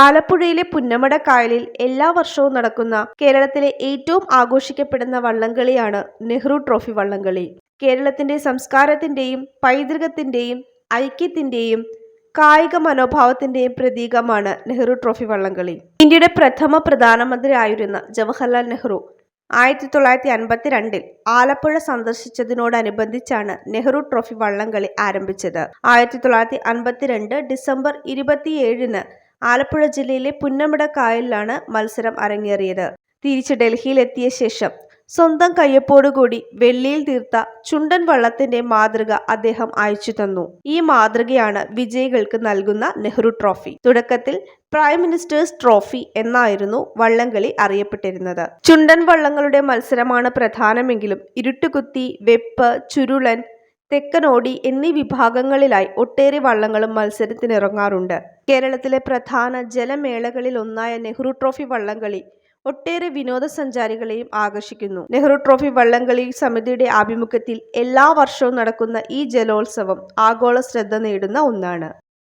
ആലപ്പുഴയിലെ പുന്നമട കായലിൽ എല്ലാ വർഷവും നടക്കുന്ന കേരളത്തിലെ ഏറ്റവും ആഘോഷിക്കപ്പെടുന്ന വള്ളംകളിയാണ് നെഹ്റു ട്രോഫി വള്ളംകളി. കേരളത്തിന്റെ സംസ്കാരത്തിന്റെയും പൈതൃകത്തിന്റെയും ഐക്യത്തിന്റെയും കായിക മനോഭാവത്തിന്റെയും പ്രതീകമാണ് നെഹ്റു ട്രോഫി വള്ളംകളി. ഇന്ത്യയുടെ പ്രഥമ പ്രധാനമന്ത്രിയായിരുന്ന ജവഹർലാൽ നെഹ്റു ആയിരത്തി തൊള്ളായിരത്തി അൻപത്തിരണ്ടിൽ ആലപ്പുഴ സന്ദർശിച്ചതിനോടനുബന്ധിച്ചാണ് നെഹ്റു ട്രോഫി വള്ളംകളി ആരംഭിച്ചത്. ആയിരത്തി തൊള്ളായിരത്തി അൻപത്തിരണ്ട് ഡിസംബർ ഇരുപത്തിയേഴിന് ആലപ്പുഴ ജില്ലയിലെ പുന്നമട കായലിലാണ് മത്സരം അരങ്ങേറിയത്. തിരിച്ച് ഡൽഹിയിലെത്തിയ ശേഷം സ്വന്തം കയ്യൊപ്പോടുകൂടി വെള്ളിയിൽ തീർത്ത ചുണ്ടൻ വള്ളത്തിന്റെ മാതൃക അദ്ദേഹം അയച്ചു തന്നു. ഈ മാതൃകയാണ് വിജയികൾക്ക് നൽകുന്ന നെഹ്റു ട്രോഫി. തുടക്കത്തിൽ പ്രൈം മിനിസ്റ്റേഴ്സ് ട്രോഫി എന്നായിരുന്നു വള്ളംകളി അറിയപ്പെട്ടിരുന്നത്. ചുണ്ടൻ വള്ളങ്ങളുടെ മത്സരമാണ് പ്രധാനമെങ്കിലും ഇരുട്ടുകുത്തി വെപ്പ് ചുരുളൻ തെക്കനോടി എന്നീ വിഭാഗങ്ങളിലായി ഒട്ടേറെ വള്ളങ്ങളും മത്സരത്തിനിറങ്ങാറുണ്ട്. കേരളത്തിലെ പ്രധാന ജലമേളകളിൽ ഒന്നായ നെഹ്റു ട്രോഫി വള്ളംകളി ഒട്ടേറെ വിനോദസഞ്ചാരികളെയും ആകർഷിക്കുന്നു. നെഹ്റു ട്രോഫി വള്ളംകളി സമിതിയുടെ ആഭിമുഖ്യത്തിൽ എല്ലാ വർഷവും നടക്കുന്ന ഈ ജലോത്സവം ആഗോള ശ്രദ്ധ നേടുന്ന ഒന്നാണ്.